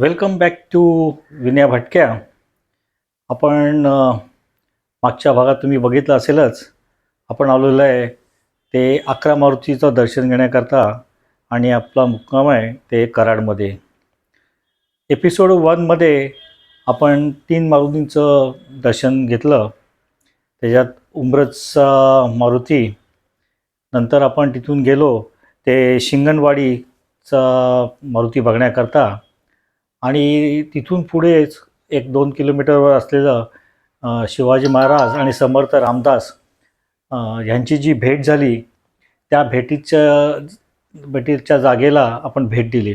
Welcome back to Vinaya भटक्या आपण मागच्या भागात तुम्ही बघितलं असेलच आपण आलेलो आहे ते अकरा मारुतीचं दर्शन घेण्याकरता आणि आपला मुक्काम आहे ते कराडमध्ये. एपिसोड वनमध्ये आपण तीन मारुतींचं दर्शन घेतलं. त्याच्यात उमरजचा मारुती नंतर आपण तिथून गेलो ते शिंगणवाडीचा मारुती बघण्याकरता. आणि तिथून पुढेच एक दोन किलोमीटरवर असलेलं शिवाजी महाराज आणि समर्थ रामदास ह्यांची जी भेट झाली त्या भेटीच्या भेटीच्या जागेला आपण भेट दिली.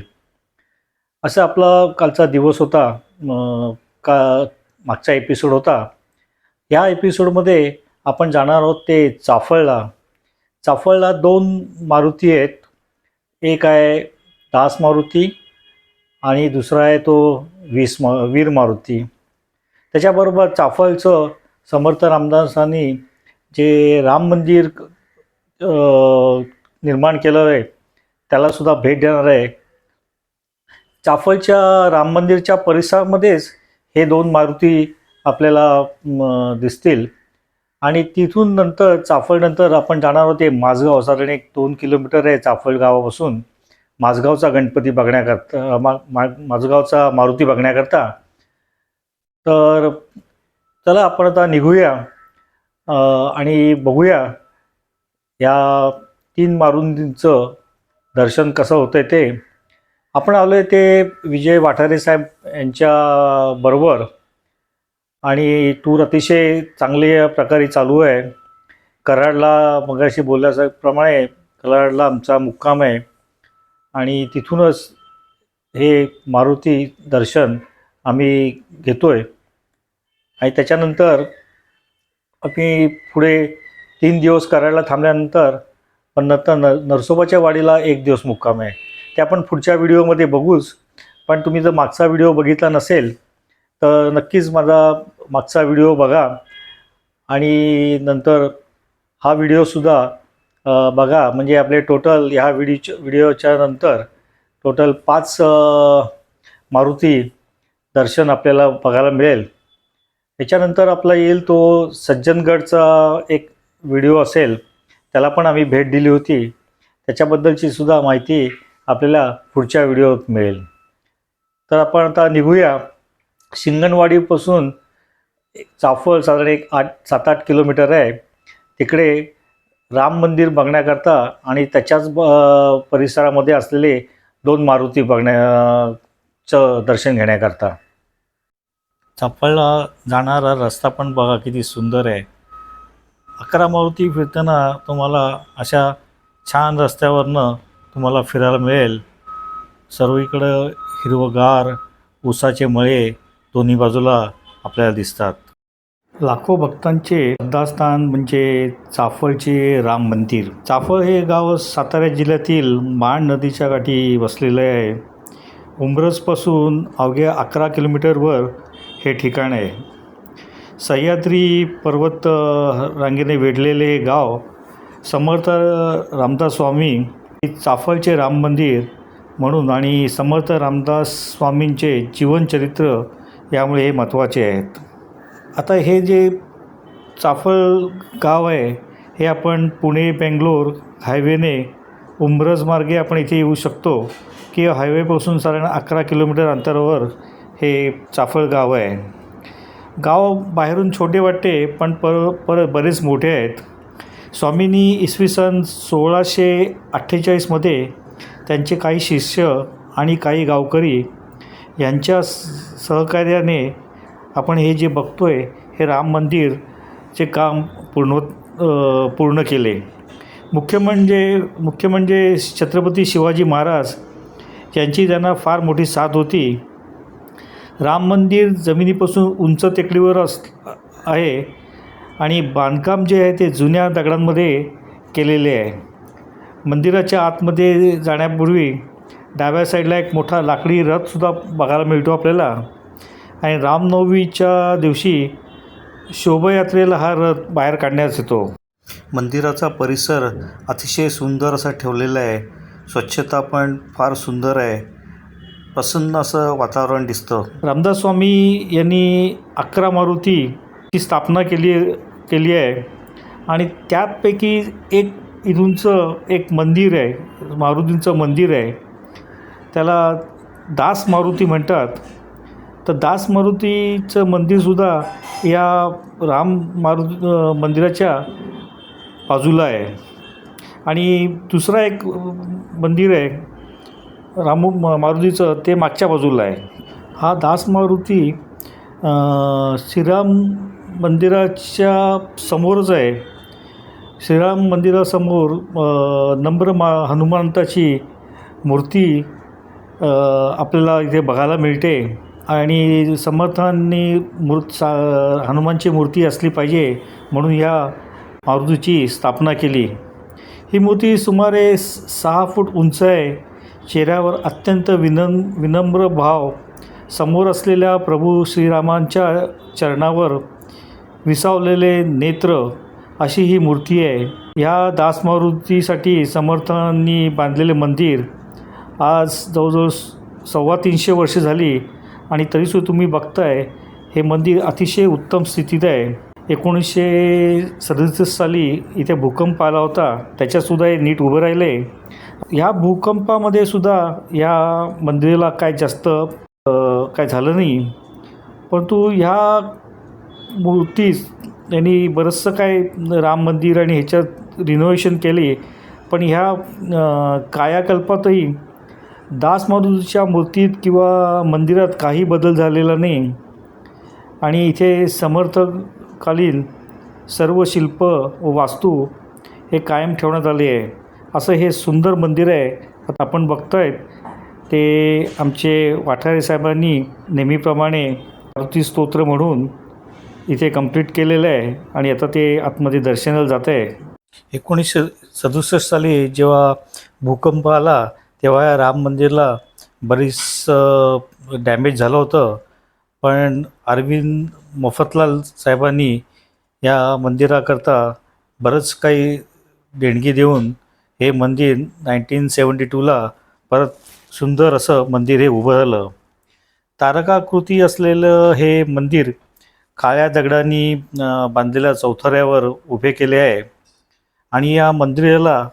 असं आपला कालचा दिवस होता का मागचा एपिसोड होता. या एपिसोडमध्ये आपण जाणार आहोत ते चाफळला. चाफळला दोन मारुती आहेत. एक आहे दास मारुती आणि दुसरा आहे तो वीस मा वीर मारुती. त्याच्याबरोबर चाफळचं समर्थ रामदासांनी जे राम मंदिर निर्माण केलं आहे त्यालासुद्धा भेट देणार आहे. चाफळच्या राम मंदिरच्या परिसरामध्येच हे दोन मारुती आपल्याला दिसतील. आणि तिथून नंतर चाफळनंतर आपण जाणार होते माझगाव साधारण एक दोन किलोमीटर आहे चाफळ गावापासून. माझगावचा गणपती बघण्याकरता मा मा माझगावचा मारुती बघण्याकरता. तर चला आपण आता निघूया आणि बघूया या तीन मारुतींचं दर्शन कसं होतं आहे ते. आपण आलो आहे ते विजय वाठारे साहेब यांच्या बरोबर. आणि टूर अतिशय चांगल्या प्रकारे चालू आहे. कराडला मगाशी बोलल्याप्रमाणे कराडला आमचा मुक्काम आहे. आणि तिथूनच हे मारुती दर्शन आम्ही घेतो आहे आणि त्याच्यानंतर आम्ही पुढे तीन दिवस करायला थांबल्यानंतर पण नंतर न नरसोबाच्या वाडीला एक दिवस मुक्काम आहे. ते आपण पुढच्या व्हिडिओमध्ये बघूच. पण तुम्ही जर मागचा व्हिडिओ बघितला नसेल तर नक्कीच माझा मागचा व्हिडिओ बघा. आणि नंतर हा व्हिडिओसुद्धा बघा म्हणजे आपले टोटल ह्या व्हिडिओच्या व्हिडिओच्या नंतर टोटल पाच मारुती दर्शन आपल्याला बघायला मिळेल. त्याच्यानंतर आपला येईल तो सज्जनगडचा एक व्हिडिओ असेल त्याला पण आम्ही भेट दिली होती. त्याच्याबद्दलची सुद्धा माहिती आपल्याला पुढच्या व्हिडिओत मिळेल. तर आपण आता निघूया. शिंगणवाडीपासून एक चाफळ साधारण एक आठ सात आठ किलोमीटर आहे. तिकडे राम मंदिर बघण्याकरता आणि त्याच्याच ब परिसरामध्ये असलेले दोन मारुती बघण्याचं दर्शन घेण्याकरता. चापळला जाणारा रस्ता पण बघा किती सुंदर आहे. अकरा मारुती फिरताना तुम्हाला अशा छान रस्त्यावरनं तुम्हाला फिरायला मिळेल. सर्वीकडं हिरवगार ऊसाचे मळे दोन्ही बाजूला आपल्याला दिसतात. लाखो भक्तांचे श्रद्धास्थान म्हणजे चाफळचे राम मंदिर. चाफळ हे गाव सातारा जिल्ह्यातील माण नदीच्या काठी वसलेले आहे. उमरजपासून अवघ्या अकरा किलोमीटरवर हे ठिकाण आहे. सह्याद्री पर्वत रांगेने वेढलेले हे गाव समर्थ रामदास स्वामी चाफळचे राम मंदिर म्हणून आणि समर्थ रामदास स्वामींचे जीवनचरित्र यामुळे हे महत्त्वाचे आहेत. आता हे जे चाफळ गाव आहे हे आपण पुणे बेंगलोर हायवेने उमरज मार्गे आपण इथे येऊ शकतो की हायवेपासून साधारण अकरा किलोमीटर अंतरावर हे चाफळ गाव आहे. गाव बाहेरून छोटे वाटते पण पर पर बरेच मोठे आहेत. स्वामींनी इसवी सन सोळाशे अठ्ठेचाळीसमध्ये त्यांचे काही शिष्य आणि काही गावकरी यांच्या स- सहकार्याने आपण हे जे बघतो आहे हे राम मंदिरचे काम पूर्ण पूर्ण केले. मुख्य म्हणजे मुख्य म्हणजे छत्रपती शिवाजी महाराज यांची त्यांना फार मोठी साथ होती. राम मंदिर जमिनीपासून उंच टेकडीवर अस आहे आणि बांधकाम जे आहे ते जुन्या दगडांमध्ये केलेले आहे. मंदिराच्या आतमध्ये जाण्यापूर्वी डाव्या साईडला एक मोठा लाकडी रथसुद्धा बघायला मिळतो आपल्याला. आणि रामनवमीच्या दिवशी शोभायात्रेला हा रथ बाहेर काढण्यात येतो. मंदिराचा परिसर अतिशय सुंदर असा ठेवलेला आहे. स्वच्छता पण फार सुंदर आहे. प्रसन्न असं वातावरण दिसतं. रामदास स्वामी यांनी अकरा मारुतीची स्थापना केली केली आहे. आणि त्यापैकी एक इथूनचं एक मंदिर आहे मारुतींचं मंदिर आहे. त्याला दास मारुती म्हणतात. तर दास मारुतीचं मंदिरसुद्धा या राम मारु मंदिराच्या बाजूला आहे. आणि दुसरा एक मंदिर आहे रामू म- मारुतीचं ते मागच्या बाजूला आहे. हा दास मारुती श्रीराम मंदिराच्या समोरच आहे. श्रीराम मंदिरासमोर नम्र मा हनुमंताची मूर्ती आपल्याला इथे बघायला मिळते. आणि समर्थांनी मूर्त सा हनुमानची मूर्ती असली पाहिजे म्हणून या मारुतीची स्थापना केली. ही मूर्ती सुमारे सहा फूट उंच आहे. चेहऱ्यावर अत्यंत विनम विनम्र भाव. समोर असलेल्या प्रभू श्रीरामांच्या चरणावर विसावलेले नेत्र अशी ही मूर्ती आहे. ह्या दासमारुतीसाठी समर्थांनी बांधलेले मंदिर आज जवळजवळ सव्वा तीनशे वर्षे झाली. आणि तरीसुद्धा तुम्ही बघताय हे मंदिर अतिशय उत्तम स्थितीत आहे. एकोणीसशे सदतीस साली इथे भूकंप आला होता त्याच्यातसुद्धा हे नीट उभं राहिले ह्या भूकंपामध्ये सुद्धा ह्या मंदिराला काय जास्त काय झालं नाही. परंतु ह्या मूर्तीस त्यांनी बरंचसं काय राम मंदिर आणि ह्याच्यात रिनोव्हेशन केले पण ह्या कायाकल्पातही दास मारुतीच्या मूर्तीत किंवा मंदिरात काही बदल झालेला नाही. आणि इथे समर्थकालीन सर्व शिल्प व वास्तू हे कायम ठेवण्यात आले आहे. असं हे सुंदर मंदिर आहे आता आपण आहेत ते आमचे वाठारे साहेबांनी नेहमीप्रमाणे मारुती स्तोत्र म्हणून इथे कंप्लीट केलेलं आहे आणि आता ते आतमध्ये दर्शनाला जात आहे. एकोणीसशे सदुसष्ट साली जेव्हा भूकंप आला तेव्हा या राम मंदिरला बरीच डॅमेज झालं होतं. पण अरविंद मफतलाल साहेबांनी या मंदिराकरता बरंच काही देणगी देऊन हे मंदिर नाईन्टीन सेवन्टी टूला परत सुंदर असं मंदिर हे उभं झालं तारकाकृती असलेलं हे मंदिर काळ्या दगडांनी बांधलेल्या चौथऱ्यावर उभे केले आहे. आणि या मंदिराला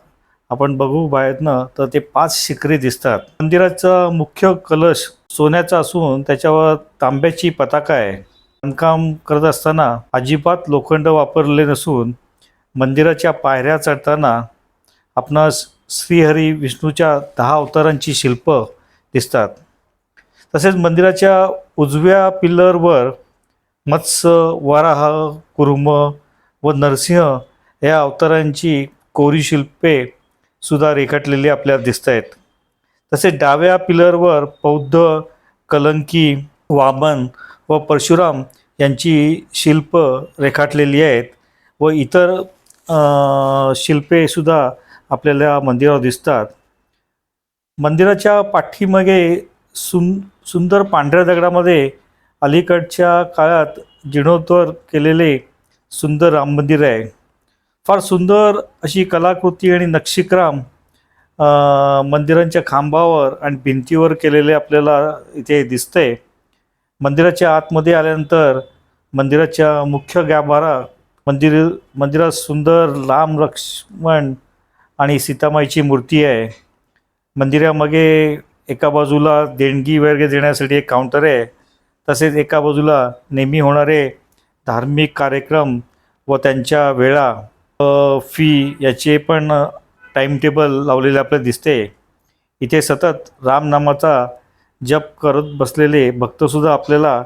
आपण बघू बाहेरनं तर ते पाच शिखरे दिसतात. मंदिराचा मुख्य कलश सोन्याचा असून त्याच्यावर तांब्याची पताका आहे. बांधकाम करत असताना अजिबात लोखंड वापरले नसून मंदिराच्या पायऱ्या चढताना आपणास श्रीहरी विष्णूच्या दहा अवतारांची शिल्प दिसतात. तसेच मंदिराच्या उजव्या पिल्लरवर मत्स्य वराह कुरुम व नरसिंह या अवतारांची कोरी शिल्पे सुद्धा रेखाटलेले आपल्याला दिसत आहेत तसेच डाव्या पिलरवर बौद्ध कलंकी वामन व परशुराम यांची शिल्प रेखाटलेली आहेत व इतर शिल्पेसुद्धा आपल्याला मंदिरावर दिसतात. मंदिराच्या पाठीमागे सुं सुंदर पांढऱ्या दगडामध्ये अलीकडच्या काळात जीर्णोद्धार केलेले सुंदर राम मंदिर आहे. फार सुंदर अशी कलाकृती आणि नक्षीक्राम मंदिरांच्या खांबावर आणि भिंतीवर केलेले आपल्याला इथे दिसते मंदिराच्या आतमध्ये आल्यानंतर मंदिराच्या मुख्य गाभारा मंदिर मंदिरात सुंदर लांब लक्ष्मण आणि सीतामाईची मूर्ती आहे. मंदिरामागे एका बाजूला देणगी वगैरे देण्यासाठी एक काउंटर आहे. तसेच एका बाजूला नेहमी होणारे धार्मिक कार्यक्रम व त्यांच्या वेळा फी याचे पण टाईम टेबल लावलेले आपल्याला दिसते. इथे सतत रामनामाचा जप करत बसलेले भक्तसुद्धा आपल्याला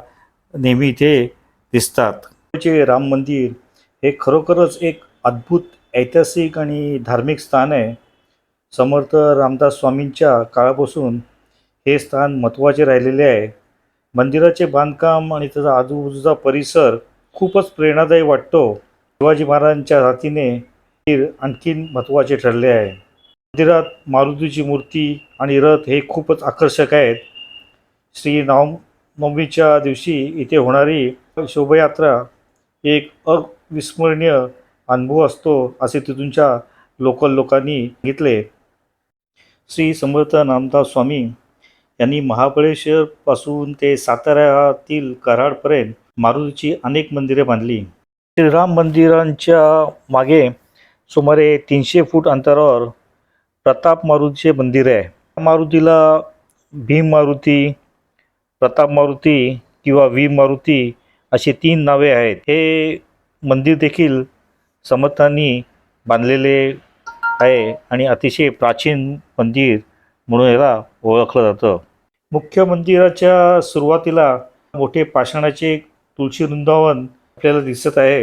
नेहमी इथे दिसतात. राम मंदिर हे खरोखरच एक अद्भुत ऐतिहासिक आणि धार्मिक स्थान आहे. समर्थ रामदास स्वामींच्या काळापासून हे स्थान महत्त्वाचे राहिलेले आहे. मंदिराचे बांधकाम आणि त्याचा आजूबाजूचा परिसर खूपच प्रेरणादायी वाटतो. शिवाजी महाराजांच्या हातीने मंदिर आणखीन महत्त्वाचे ठरले आहे. मंदिरात मारुतीची मूर्ती आणि रथ हे खूपच आकर्षक आहेत. श्री नवमीच्या दिवशी इथे होणारी शोभायात्रा एक अविस्मरणीय अनुभव असतो असे तिथूनच्या लोकल लोकांनी सांगितले. श्री समर्थ नामदास स्वामी यांनी महाबळेश्वरपासून ते साताऱ्यातील कराडपर्यंत मारुतीची अनेक मंदिरे बांधली. श्रीराम मंदिरांच्या मागे सुमारे तीनशे फूट अंतरावर प्रताप मारुतीचे मंदिर आहे. मारुतीला भीम मारुती प्रताप मारुती किंवा वी मारुती अशी तीन नावे आहेत. हे मंदिर देखील समर्थांनी बांधलेले आहे आणि अतिशय प्राचीन मंदिर म्हणून याला ओळखलं जातं. मुख्य मंदिराच्या सुरुवातीला मोठे पाषाणाचे तुळशी वृंदावन आपल्याला दिसत आहे.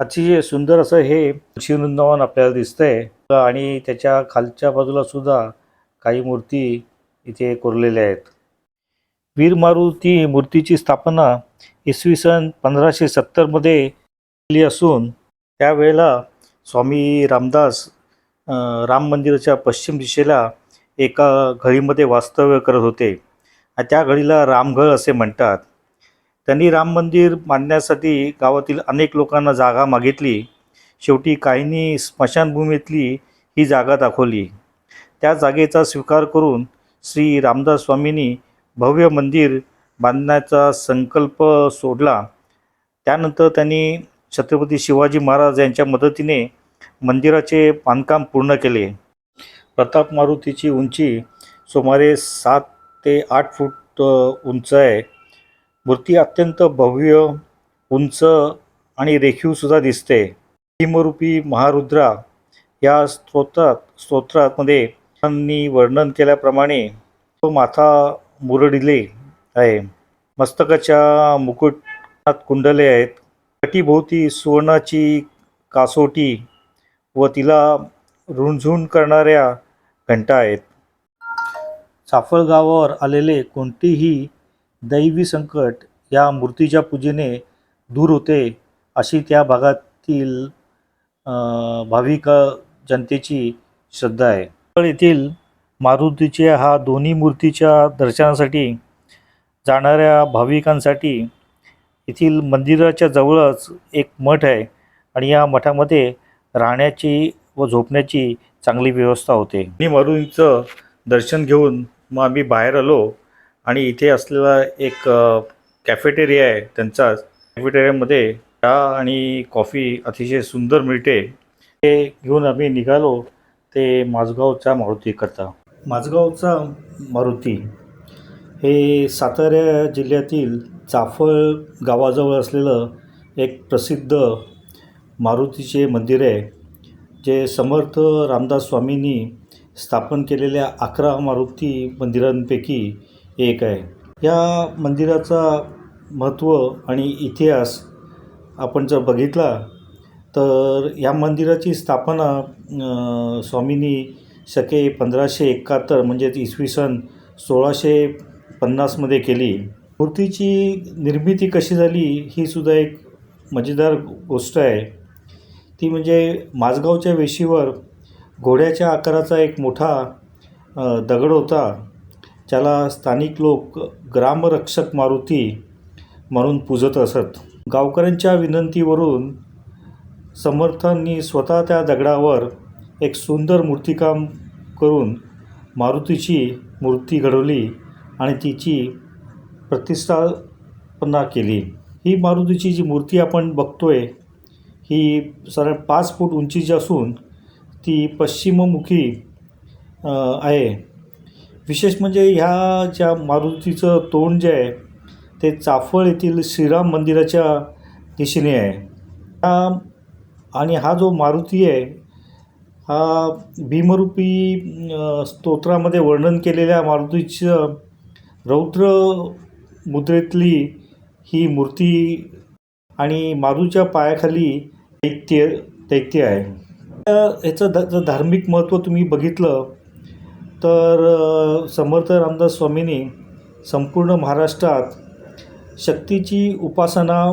अतिशय सुंदर असं हे तुळशी वृंदावन आपल्याला दिसतंय. आणि त्याच्या खालच्या बाजूला सुद्धा काही मूर्ती इथे कोरलेल्या आहेत. वीर मारुती मूर्तीची स्थापना इसवी सन पंधराशे सत्तरमध्ये केली असून त्यावेळेला स्वामी रामदास राम मंदिराच्या पश्चिम दिशेला एका घळीमध्ये वास्तव्य करत होते. त्या घळीला रामघळ असे म्हणतात. त्यांनी राम मंदिर बांधण्यासाठी गावातील अनेक लोकांना जागा मागितली. शेवटी काहींनी स्मशानभूमीतली ही जागा दाखवली. त्या जागेचा स्वीकार करून श्री रामदास स्वामींनी भव्य मंदिर बांधण्याचा संकल्प सोडला. त्यानंतर त्यांनी छत्रपती शिवाजी महाराज यांच्या मदतीने मंदिराचे बांधकाम पूर्ण केले. प्रताप मारुतीची उंची सुमारे सात ते आठ फूट उंच आहे. मूर्ती अत्यंत भव्य उंच आणि रेखीवसुद्धा दिसते. भीमरूपी महारुद्रा या स्तोत्रात स्तोत्रामध्ये त्यांनी वर्णन केल्याप्रमाणे तो माथा मुरडिले आहे. मस्तकाच्या मुकुटात कुंडले आहेत. कटीभोवती सुवर्णाची कासोटी व तिला रुणझुण करणाऱ्या घंटा आहेत. चाफळगावावर आलेले कोणतेही दैवी संकट या मूर्तीच्या पूजेने दूर होते अशी त्या भागातील भाविक जनतेची श्रद्धा आहे. येथील मारुतीच्या हा दोन्ही मूर्तीच्या दर्शनासाठी जाणाऱ्या भाविकांसाठी येथील मंदिराच्या जवळच एक मठ आहे आणि या मठामध्ये राहण्याची व झोपण्याची चांगली व्यवस्था होते. मी मारुतीचं दर्शन घेऊन मग आम्ही बाहेर आलो. आणि इथे असलेला एक कॅफेटेरिया आहे त्यांचाच कॅफेटेरियामध्ये चहा आणि कॉफी अतिशय सुंदर मिळते. ते घेऊन आम्ही निघालो. ते माझगावच्या मारुतीकरता माझगावचा मारुती हे सातारा जिल्ह्यातील चाफळ गावाजवळ असलेलं एक प्रसिद्ध मारुतीचे मंदिर आहे जे समर्थ रामदास स्वामींनी स्थापन केलेल्या अकरा मारुती मंदिरांपैकी एक आहे. या मंदिराचा महत्त्व आणि इतिहास आपण जर बघितला तर या मंदिराची स्थापना स्वामींनी शके पंधराशे एकाहत्तर म्हणजेच इसवी सन सोळाशे पन्नासमध्ये केली. मूर्तीची निर्मिती कशी झाली ही सुद्धा एक मजेदार गोष्ट आहे. ती म्हणजे माझगावच्या वेशीवर घोड्याच्या आकाराचा एक मोठा दगड होता. त्याला स्थानिक लोक ग्रामरक्षक मारुती म्हणून पूजत असत. गावकऱ्यांच्या विनंतीवरून समर्थांनी स्वतः त्या दगडावर एक सुंदर मूर्तिकाम करून मारुतीची मूर्ती घडवली आणि तिची प्रतिष्ठापना केली. ही मारुतीची जी मूर्ती आपण बघतोय ही साधारण पाच फूट उंचीची असून ती पश्चिममुखी आहे. विशेष म्हणजे ह्या ज्या मारुतीचं तोंड जे आहे ते चाफळ येथील श्रीराम मंदिराच्या दिशेने आहे. हा आणि हा जो मारुती आहे हा भीमरूपी स्तोत्रामध्ये वर्णन केलेल्या मारुतीचं रौद्र मुद्रेतली ही मूर्ती आणि मारूच्या पायाखाली दैत्य दैत्य आहे. त्या- ह्याचं ध जर धार्मिक महत्त्व तुम्ही बघितलं तर समर्थ रामदास स्वामींनी संपूर्ण महाराष्ट्रात शक्तीची उपासना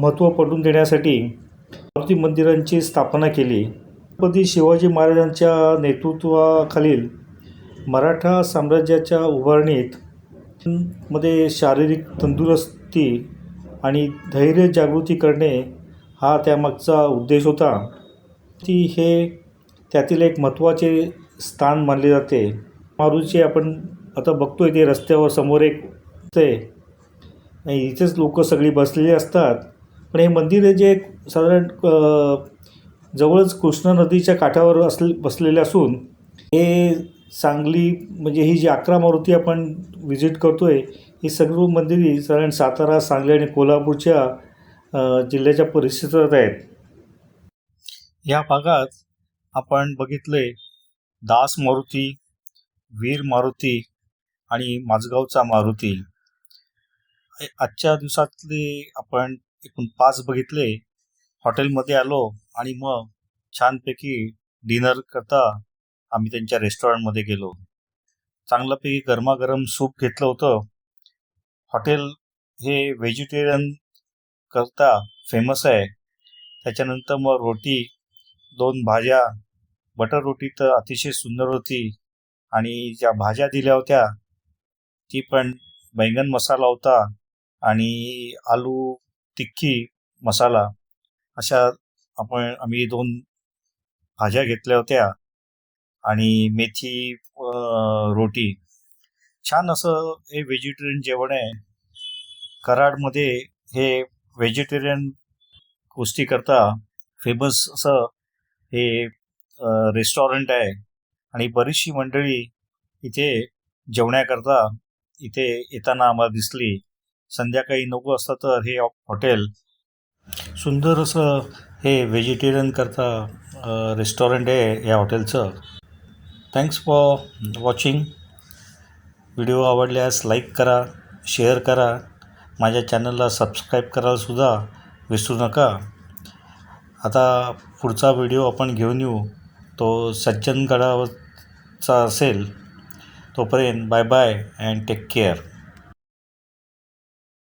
महत्त्व पटवून देण्यासाठी मारुती मंदिरांची स्थापना केली. छत्रपती शिवाजी महाराजांच्या नेतृत्वाखालील मराठा साम्राज्याच्या उभारणीत मध्ये शारीरिक तंदुरुस्ती आणि धैर्य जागृती करणे हा त्यामागचा उद्देश होता. ती हे त्यातील एक महत्त्वाचे स्थान मानले जाते. मारुची आपण आता बघतो आहे ते रस्त्यावर समोर एक ते. इथेच लोक सगळी बसलेली असतात. पण हे मंदिर आहे जे साधारण जवळच कृष्णा नदीच्या काठावर असले बसलेले असून हे सांगली म्हणजे ही जी अकरा मारुती आपण व्हिजिट करतो आहे ही सर्व मंदिरे साधारण सातारा सांगली आणि कोल्हापूरच्या जिल्ह्याच्या परिसरात आहेत. या भागात आपण बघितले दास मारुती वीर मारुती आणि माझगावचा मारुती. आजच्या दिवसातले आपण एकूण पाच बघितले. हॉटेलमध्ये आलो आणि मग छानपैकी डिनर करता आम्ही त्यांच्या रेस्टॉरंटमध्ये गेलो. चांगल्यापैकी गरमागरम सूप घेतलं होतं. हॉटेल हे व्हेजिटेरियन करता फेमस आहे. त्याच्यानंतर मग रोटी दोन भाज्या बटर रोटी तर अतिशय सुंदर होती. आणि ज्या भाज्या दिल्या होत्या ती पण बैंगन मसाला होता आणि आलू तिक्की मसाला. अशा आपण आम्ही दोन भाज्या घेतल्या होत्या आणि मेथी रोटी. छान असं हे व्हेजिटेरियन जेवण आहे. कराडमध्ये हे व्हेजिटेरियन गोष्टी करता फेमस असं हे रेस्टॉरंट आहे आणि बरीचशी मंडळी इथे जेवण्याकरता इथे येताना आम्हाला दिसली. संध्याकाळी नको असतं तर हे हॉटेल सुंदर असं हे व्हेजिटेरियन करता रेस्टॉरंट आहे या हॉटेलचं थँक्स फॉर वॉचिंग व्हिडिओ आवडल्यास लाईक करा शेअर करा. माझ्या चॅनलला सबस्क्राईब करायलासुद्धा विसरू नका. आता पुढचा व्हिडिओ आपण घेऊन येऊ. तो सज्जनगडावरचा असेल तोपर्यंत bye bye and take care.